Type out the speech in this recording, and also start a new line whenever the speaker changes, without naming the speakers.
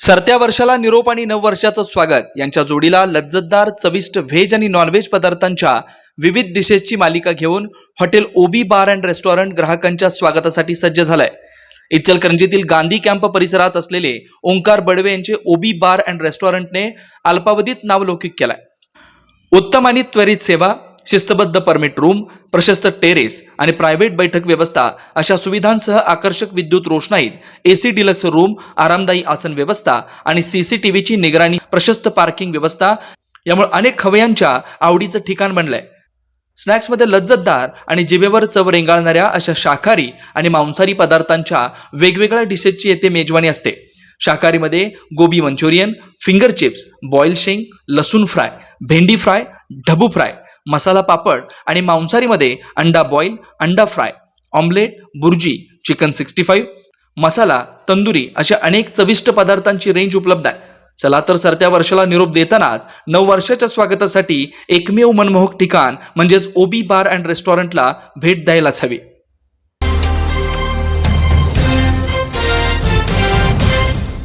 सरत्या वर्षाला निरोप आणि नववर्षाचं स्वागत. यांच्या जोडीला लज्जतदार चविष्ट व्हेज आणि नॉनव्हेज पदार्थांच्या विविध डिशेसची मालिका घेऊन hotel OB bar and restaurant ग्राहकांच्या स्वागतासाठी सज्ज झालंय. इचलकरंजीतील गांधी कॅम्प परिसरात असलेले ओंकार बडवे यांचे ओबी बार अँड रेस्टॉरंटने अल्पावधीत नावलौकिक केलाय. उत्तम आणि त्वरित सेवा शिस्तबद्ध परमिट रूम प्रशस्त टेरेस आणि प्रायव्हेट बैठक व्यवस्था अशा सुविधांसह आकर्षक विद्युत रोषणाईत एसी डिलक्स रूम आरामदायी आसन व्यवस्था आणि सीसीटीव्हीची निगराणी प्रशस्त पार्किंग व्यवस्था यामुळे अनेक खवयांच्या आवडीचं ठिकाण बनलंय. स्नॅक्समध्ये लज्जतदार आणि जिभेवर चव रेंगाळणाऱ्या अशा शाकाहारी आणि मांसाहारी पदार्थांच्या वेगवेगळ्या डिशेसची येथे मेजवानी असते. शाकाहारीमध्ये gobi manchurian finger chips boil शेंग लसूण फ्राय भेंडी फ्राय ढबू फ्राय मसाला पापड आणि मांसाहारीमध्ये अंडा बॉईल अंडा fry omelette bhurji chicken sixty five masala tandoori अशा अनेक चविष्ट पदार्थांची रेंज उपलब्ध आहे. चला तर सरत्या वर्षाला निरोप देतानाच नऊ वर्षाच्या स्वागतासाठी एकमेव मनमोहक ठिकाण म्हणजेच ओबी बार अँड रेस्टॉरंटला भेट द्यायलाच हवी.